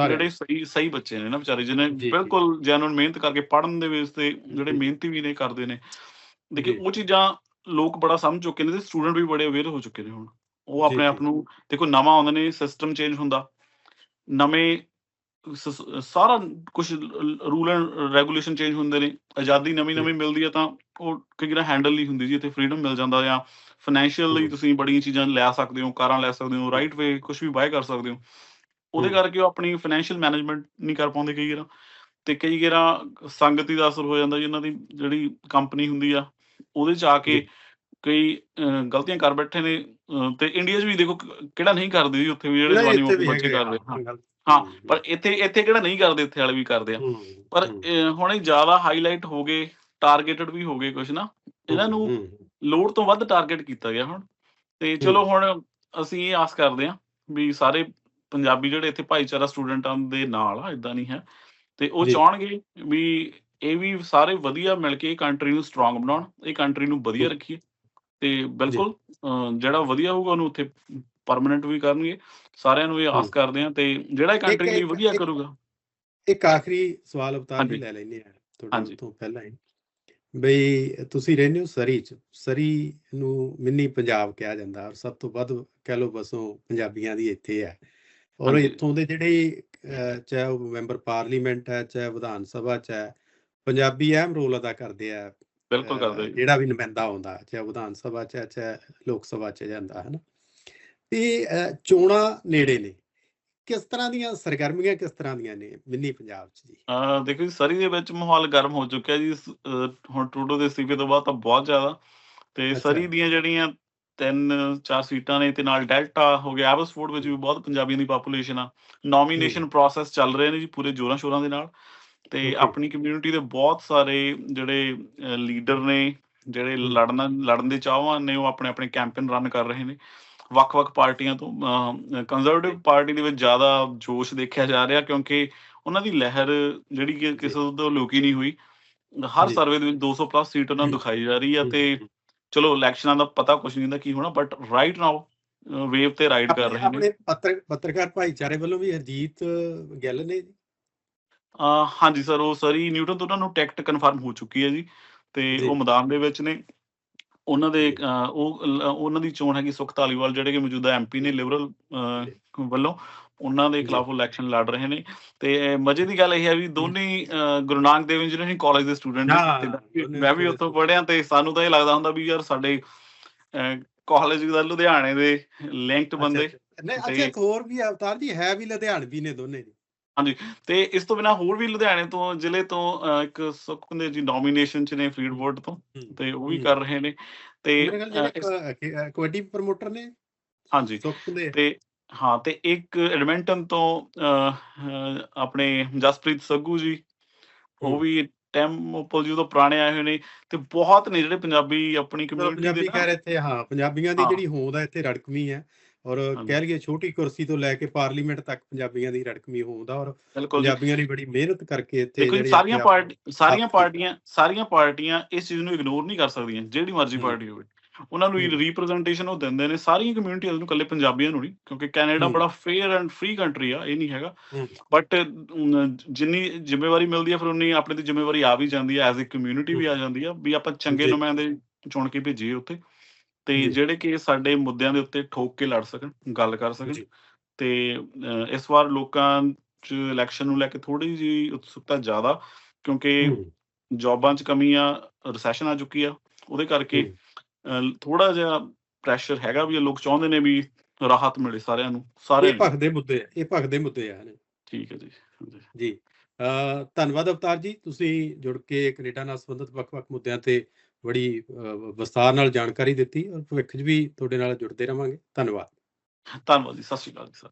ਜਿਹੜੇ ਸਹੀ ਸਹੀ ਬੱਚੇ ਨੇ ਨਾ ਵਿਚਾਰੇ ਜਿਹਨੇ। ਬਿਲਕੁਲ ਜੈਨੂਨ ਮਿਹਨਤ ਕਰਕੇ ਪੜ੍ਹਨ ਦੇ ਵਿੱਚ ਤੇ ਜਿਹੜੇ। ਮਿਹਨਤੀ ਵੀ ਨੇ ਕਰਦੇ ਨੇ ਦੇਖੀ। ਉਹ ਚੀਜ਼ਾਂ ਲੋਕ ਬੜਾ ਸਮਝ ਚੁੱਕੇ ਨੇ ਤੇ ਸਟੂਡੈਂਟ ਵੀ ਬੜੇ ਅਵੇਅਰ ਹੋ ਚੁੱਕੇ ਨੇ ਹੁਣ ਉਹ ਆਪਣੇ ਆਪ। ਨੂੰ ਦੇਖੋ ਨਵਾਂ ਆਉਂਦੇ ਨੇ ਸਿਸਟਮ ਚੇਂਜ ਹੁੰਦਾ ਨਵੇਂ ਸਾਰਾ ਕੁਝ ਰੂਲ ਐਂਡ ਰੈਗੂਲੇਸ਼ਨ ਚੇਂਜ ਹੁੰਦੇ ਨੇ ਆਜ਼ਾਦੀ ਨਵੀਂ। ਨਵੀਂ ਮਿਲਦੀ ਹੈ ਤਾਂ ਉਹ ਵਾਰ ਹੈਂਡਲ ਨਹੀਂ ਹੁੰਦੀ ਜੀ ਇੱਥੇ ਫ੍ਰੀडम ਮਿਲ ਜਾਂਦਾ ਜਾਂ ਫਾਈਨੈਂਸ਼ੀਅਲ। ਤੁਸੀਂ ਬੜੀਆਂ ਚੀਜ਼ਾਂ ਲੈ ਸਕਦੇ ਹੋ ਕਾਰਾਂ ਲੈ ਸਕਦੇ ਹੋ ਰਾਈਟ ਵੇ ਕੁਝ ਵੀ ਬਾਏ ਕਰ ਸਕਦੇ ਹੋ। ਉਹਦੇ। ਕਰਕੇ ਉਹ ਆਪਣੀ ਫਾਈਨੈਂਸ਼ੀਅਲ ਮੈਨੇਜਮੈਂਟ ਨਹੀਂ ਕਰ ਪਾਉਂਦੇ ਕਈ ਵਾਰ। ਤੇ ਕਈ ਵਾਰ ਸੰਗਤੀ ਦਾ ਅਸਰ ਹੋ ਜਾਂਦਾ ਜੀ ਇਹਨਾਂ ਦੀ ਜਿਹੜੀ ਕੰਪਨੀ ਹੁੰਦੀ ਆ ਉਹਦੇ ਚ ਆ ਕੇ। ਕਈ ਗਲਤੀਆਂ ਕਰ ਬੈਠੇ ਨੇ ਤੇ ਇੰਡੀਆ 'ਚ ਵੀ ਦੇਖੋ ਕਿਹੜਾ ਨਹੀਂ ਕਰਦੇ ਜੀ ਉੱਥੇ ਵੀ ਜਿਹੜੇ ਜਵਾਨੀ ਬੱਚੇ ਕਰਦੇ ਹਾਂ ਹਾਂ ਪਰ ਇੱਥੇ ਇੱਥੇ ਕਿਹੜਾ ਨਹੀਂ ਕਰਦੇ ਇੱਥੇ ਵਾਲੇ ਵੀ ਕਰਦੇ ਆ। ਪਰ ਹੁਣ ਇਹ ਜ਼ਿਆਦਾ ਹਾਈਲਾਈਟ ਹੋ ਗਏ ਟਾਰਗੇਟਡ ਵੀ ਹੋ ਗਏ ਕੁਝ ਨਾ ਇਹਨਾਂ ਨੂੰ ਲੋੜ ਤੋਂ ਵੱਧ ਟਾਰਗੇਟ ਕੀਤਾ ਗਿਆ ਹੁਣ ਤੇ ਚਲੋ ਹੁਣ ਅਸੀਂ ਇਹ ਆਸ ਕਰਦੇ ਹਾਂ ਵੀ ਸਾਰੇ ਪੰਜਾਬੀ ਜਿਹੜੇ ਇੱਥੇ ਭਾਈਚਾਰਾ ਸਟੂਡੈਂਟਾਂ ਦੇ ਨਾਲ ਆ ਇਦਾਂ ਨਹੀਂ ਹੈ ਤੇ ਉਹ। ਚਾਹਣਗੇ ਵੀ ਇਹ ਵੀ ਸਾਰੇ ਵਧੀਆ ਮਿਲ ਕੇ ਕੰਟਰੀ ਨੂੰ ਸਟਰੋਂਗ ਬਣਾਉਣ ਇਹ ਕੰਟਰੀ ਨੂੰ ਵਧੀਆ। ਰੱਖੀਏ ਤੇ ਬਿਲਕੁਲ ਜਿਹੜਾ ਵਧੀਆ ਹੋਊਗਾ ਉਹਨੂੰ ਉੱਥੇ ਪਰਮਨੈਂਟ ਵੀ ਕਰਨਗੇ ਸਾਰਿਆਂ ਨੂੰ ਇਹ ਆਸ। ਕਰਦੇ ਹਾਂ ਤੇ ਜਿਹੜਾ ਇਹ ਕੰਟਰੀ ਲਈ ਵਧੀਆ ਕਰੂਗਾ ਇੱਕ ਆਖਰੀ ਸਵਾਲ ਅਵਤਾਰ ਹਾਂਜੀ। ਲੈ ਲੈਨੇ ਆ ਤੁਹਾਡੇ। ਤੋਂ ਪਹਿਲਾਂ ਹੀ ਬਈ ਤੁਸੀਂ ਰਹਿੰਦੇ ਹੋ ਸਰੀ ਚ। ਸਰੀ ਨੂੰ ਮਿੰਨੀ ਪੰਜਾਬ ਕਿਹਾ ਜਾਂਦਾ ਔਰ ਸਭ ਤੋਂ ਵੱਧ ਕਹਿ ਲਓ ਬਸੋਂ ਪੰਜਾਬੀਆਂ ਦੀ ਇੱਥੇ ਹੈ। ਔਰ। ਇੱਥੋਂ ਦੇ ਜਿਹੜੇ ਚਾਹੇ ਉਹ ਮੈਂਬਰ ਪਾਰਲੀਮੈਂਟ ਹੈ ਚਾਹੇ ਵਿਧਾਨ ਸਭਾ ਚ ਹੈ ਪੰਜਾਬੀ ਅਹਿਮ ਰੋਲ ਅਦਾ ਕਰਦੇ ਆ ਬਿਲਕੁਲ ਕਰਦੇ ਜਿਹੜਾ ਵੀ ਨੁਮਾਇੰਦਾ ਆਉਂਦਾ ਚਾਹੇ ਵਿਧਾਨ ਸਭਾ ਚ ਚਾਹੇ ਲੋਕ ਸਭਾ ਚ ਜਾਂਦਾ ਹੈ ਨਾ ਤੇ ਚੋਣਾਂ ਨੇੜੇ ਨੇ। ਕਿਸ ਤਰ੍ਹਾਂ ਦੀਆਂ ਸਰਗਰਮੀਆਂ ਕਿਸ ਤਰ੍ਹਾਂ ਦੀਆਂ ਨੇ ਮਿੰਨੀ ਪੰਜਾਬ ਚ ਜੀ ਅਹ ਦੇਖੋ ਜੀ ਸਰੀ ਦੇ ਵਿੱਚ ਮਾਹੌਲ ਗਰਮ ਹੋ ਚੁੱਕਿਆ ਜੀ ਹੁਣ ਟਰੂਡੋ ਦੇ ਅਸਤੀਫੇ ਤੋਂ ਬਾਅਦ ਤਾਂ ਬਹੁਤ ਜ਼ਿਆਦਾ ਤੇ। ਸਰੀ ਦੀਆਂ ਜਿਹੜੀਆਂ ਤਿੰਨ ਚਾਰ ਸੀਟਾਂ ਨੇ ਤੇ ਨਾਲ ਡੈਲਟਾ ਹੋ ਗਿਆ ਐਬਸਫੋਰਡ ਵਿੱਚ ਵੀ ਬਹੁਤ ਪੰਜਾਬੀਆਂ ਦੀ ਪਾਪੂਲੇਸ਼ਨ ਆ ਨੋਮੀਨੇਸ਼ਨ ਪ੍ਰੋਸੈਸ ਚੱਲ ਰਹੇ ਨੇ ਜੀ ਪੂਰੇ ਜੋਰਾਂ ਸ਼ੋਰਾਂ ਦੇ ਨਾਲ ਤੇ. ਆਪਣੀ ਕਮਿਊਨਿਟੀ ਦੇ ਬਹੁਤ ਸਾਰੇ ਜਿਹੜੇ ਲੀਡਰ ਨੇ ਜਿਹੜੇ। ਲੜਨ ਲੜਨ ਦੇ ਚਾਹਵਾਨ ਨੇ ਉਹ ਆਪਣੇ ਆਪਣੇ ਕੈਂਪੇਨ ਰਨ ਕਰ ਰਹੇ ਨੇ ਵੱਖ-ਵੱਖ ਪਾਰਟੀਆਂ ਤੋਂ ਕੰਜ਼ਰਵੇਟਿਵ ਪਾਰਟੀ ਦੇ ਵਿੱਚ ਜ਼ਿਆਦਾ ਜੋਸ਼ ਦੇਖਿਆ ਜਾ ਰਿਹਾ ਕਿਉਂਕਿ ਉਹਨਾਂ ਦੀ ਲਹਿਰ ਜਿਹੜੀ ਕਿ ਕਿਸੇ ਤੋਂ ਲੁਕੀ ਨਹੀਂ ਹੋਈ ਹਰ। ਸਰਵੇ ਦੇ ਵਿੱਚ 200 ਪਲੱਸ ਸੀਟ ਉਹਨਾਂ ਨੂੰ। ਦਿਖਾਈ ਜਾ ਰਹੀ ਆ ਤੇ। ਚਲੋ ਇਲੈਕਸ਼ਨਾਂ ਦਾ ਪਤਾ ਕੁਝ ਨਹੀਂ ਹੁੰਦਾ ਕੀ ਹੋਣਾ ਬਟ ਰਾਈਟ ਨਾਓ ਵੇਵ ਤੇ ਰਾਈਡ ਕਰ ਰਹੇ ਨੇ ਆਪਣੇ ਪੱਤਰ ਪੱਤਰਕਾਰ ਭਾਈਚਾਰੇ ਵੱਲੋਂ ਵੀ ਹਰਜੀਤ ਗਿੱਲ ਨੇ ਜੀ ਹਾਂਜੀ ਸਰ ਉਹ ਸਰੀ ਨਿਊਟਨ ਤੋਂ ਉਹਨਾਂ ਨੂੰ ਟਿਕਟ ਕਨਫਰਮ ਹੋ ਚੁੱਕੀ ਹੈ ਜੀ ਤੇ। ਉਹ ਮੈਦਾਨ ਦੇ ਵਿੱਚ ਨੇ ਉਹਨਾਂ ਦੇ ਉਹ ਉਹਨਾਂ ਦੀ ਚੋਣ ਹੈਗੀ ਸੁਖ ਧਾਲੀਵਾਲ ਜਿਹੜੇ ਕਿ ਮੌਜੂਦਾ ਐਮਪੀ ਨੇ ਲਿਬਰਲ ਵੱਲੋਂ ਉਹਨਾਂ ਦੇ। ਖਿਲਾਫ ਇਲੈਕਸ਼ਨ ਲੜ ਰਹੇ ਨੇ। ਤੇ ਮਜ਼ੇ ਦੀ ਗੱਲ ਇਹ ਹੈ ਵੀ ਦੋਨੇ ਗੁਰੂ ਨਾਨਕ ਦੇਵ ਇੰਜੀਨੀਅਰਿੰਗ ਕਾਲਜ ਦੇ ਸਟੂਡੈਂਟ ਨੇ। ਮੈਂ ਵੀ- ਉੱਥੋਂ ਪੜ੍ਹਿਆ ਤੇ ਸਾਨੂੰ ਤਾਂ ਇਹ ਲੱਗਦਾ ਹੁੰਦਾ ਵੀ ਯਾਰ ਸਾਡੇ ਕਾਲਜ ਦਾ ਲੁਧਿਆਣੇ ਦੇ ਲਿੰਕਡ ਬੰਦੇ। ਨਹੀਂ ਅੱਛਾ ਇੱਕ ਹੋਰ ਵੀ ਅਵਤਾਰ ਜੀ ਹੈ ਵੀ ਲੁਧਿਆਣਵੀ ਨੇ ਦੋਨੇ ਜੀ। ਤੇ ਇਸ ਤੋਂ ਬਿਨਾ ਹੋਰ ਵੀ ਲੁਧਿਆਣੇ ਤੋਂ ਜ਼ਿਲ੍ਹੇ ਤੋਂ ਇੱਕ ਸੁਖਮਦੇ ਜੀ ਨੋਮੀਨੇਸ਼ਨ ਚ ਨੇ ਫਰੀਡਵੋਰਡ ਤੋਂ ਹਮ। ਤੇ ਉਹ ਵੀ। ਕਰ ਰਹੇ ਨੇ ਤੇ ਕਬੱਡੀ ਪ੍ਰਮੋਟਰ ਨੇ ਹਾਂਜੀ ਤੇ ਹਾਂ ਤੇ ਇੱਕ ਐਡਮਿੰਟਨ ਤੋਂ ਆਪਣੇ ਜਸਪ੍ਰੀਤ ਸੱਗੂ ਜੀ ਉਹ। ਵੀ ਟੈਂਪਲ ਜੀ ਤੋਂ ਪੁਰਾਣੇ ਆਏ ਹੋਏ ਨੇ ਤੇ ਬਹੁਤ ਨੇ ਜਿਹੜੇ ਪੰਜਾਬੀ ਆਪਣੀ ਕਮਿਊਨਿਟੀ ਪੰਜਾਬੀ ਦੇ ਕਹਿ ਰਹੇ ਇੱਥੇ ਹਾਂ ਪੰਜਾਬੀਆਂ ਦੀ। ਜਿਹੜੀ ਹੋਂਦ ਹੈ ਇੱਥੇ ਰੜਕਵੀਂ ਹੈ ਔਰ। ਕਹਿ ਲਈਏ ਛੋਟੀ ਕੁਰਸੀ ਤੋਂ ਲੈ ਕੇ ਪਾਰਲੀਮੈਂਟ ਤੱਕ ਪੰਜਾਬੀਆਂ ਦੀ ਰੜਕਵੀਂ ਹੋਂਦ ਆ ਔਰ ਪੰਜਾਬੀਆਂ ਨੇ ਬੜੀ ਮਿਹਨਤ ਕਰਕੇ ਇੱਥੇ ਜਿਹੜੇ ਸਾਰੀਆਂ ਪਾਰਟੀ ਸਾਰੀਆਂ ਪਾਰਟੀਆਂ ਸਾਰੀਆਂ ਪਾਰਟੀਆਂ ਇਸ ਚੀਜ਼ ਨੂੰ ਇਗਨੋਰ ਨਹੀਂ ਕਰ ਸਕਦੀਆਂ ਜਿਹੜੀ ਮਰਜ਼ੀ। ਪਾਰਟੀ ਹੋਵੇ ਉਹਨਾਂ ਨੂੰ। ਰਿਪਰੈਜ਼ੈਂਟੇਸ਼ਨ ਉਹ ਦਿੰਦੇ ਨੇ ਸਾਰੀਆਂ ਕਮਿਊਨਿਟੀਆਂ ਨੂੰ ਇਕੱਲੇ ਪੰਜਾਬੀਆਂ ਨੂੰ ਨਹੀਂ ਕਿਉਂਕਿ ਕੈਨੇਡਾ। ਬੜਾ ਫੇਅਰ ਐਂਡ ਫ੍ਰੀ ਕੰਟਰੀ ਆ ਇਹ ਨਹੀਂ ਹੈਗਾ। ਬਟ ਜਿੰਨੀ ਜ਼ਿੰਮੇਵਾਰੀ ਮਿਲਦੀ ਆ ਫਿਰ ਉਨੀ ਆਪਣੇ ਤੇ ਜ਼ਿੰਮੇਵਾਰੀ ਆ ਵੀ ਜਾਂਦੀ ਆ ਐਜ਼ ਅ ਕਮਿਊਨਿਟੀ ਵੀ ਆ ਜਾਂਦੀ ਆ ਵੀ ਆਪਾਂ ਚੰਗੇ। ਨੁਮਾਇੰਦੇ ਚੁਣ ਕੇ ਭੇਜੀਏ ਉੱਥੇ ਤੇ। ਜਿਹੜੇ ਕਿ ਸਾਡੇ ਮੁੱਦਿਆਂ ਦੇ ਉੱਤੇ ਠੋਕ ਕੇ ਲੜ ਸਕਣ ਗੱਲ ਕਰ ਸਕਣ। ਤੇ ਇਸ ਵਾਰ ਲੋਕਾਂ ਚ ਇਲੈਕਸ਼ਨ ਨੂੰ ਲੈ ਕੇ ਥੋੜੀ ਜੀ ਉਤਸੁਕਤਾ ਜ਼ਿਆਦਾ ਕਿਉਂਕਿ। ਜੌਬਾਂ 'ਚ ਕਮੀ ਆ ਰਿਸੈਸ਼ਨ ਆ ਚੁੱਕੀ ਆ ਉਹਦੇ ਕਰਕੇ ਥੋੜਾ ਜਿਹਾ ਪ੍ਰੈਸ਼ਰ ਹੈਗਾ ਵੀ ਲੋਕ ਚਾਹੁੰਦੇ ਨੇ ਵੀ ਰਾਹਤ ਮਿਲੇ ਸਾਰਿਆਂ ਨੂੰ ਸਾਰਿਆਂ ਇਹ ਨੂੰ ਭਖਦੇ ਮੁੱਦੇ ਆ ਇਹ ਭਖਦੇ ਮੁੱਦੇ ਆ ਠੀਕ ਹੈ ਜੀ। ਜੀ ਅ, ਧੰਨਵਾਦ ਅਵਤਾਰ ਜੀ ਤੁਸੀਂ ਜੁੜ ਕੇ ਕੈਨੇਡਾ ਨਾਲ ਸੰਬੰਧਿਤ ਵੱਖ-ਵੱਖ ਮੁੱਦਿਆਂ ਤੇ ਬੜੀ ਅ, ਵਿਸਤਾਰ ਨਾਲ ਜਾਣਕਾਰੀ ਦਿੱਤੀ ਔਰ ਭਵਿੱਖ 'ਚ ਵੀ ਤੁਹਾਡੇ ਨਾਲ ਜੁੜਦੇ ਰਵਾਂਗੇ। ਧੰਨਵਾਦ। ਧੰਨਵਾਦ ਜੀ ਸਤਿ ਸ਼੍ਰੀ ਅਕਾਲ ਜੀ ਸਰ।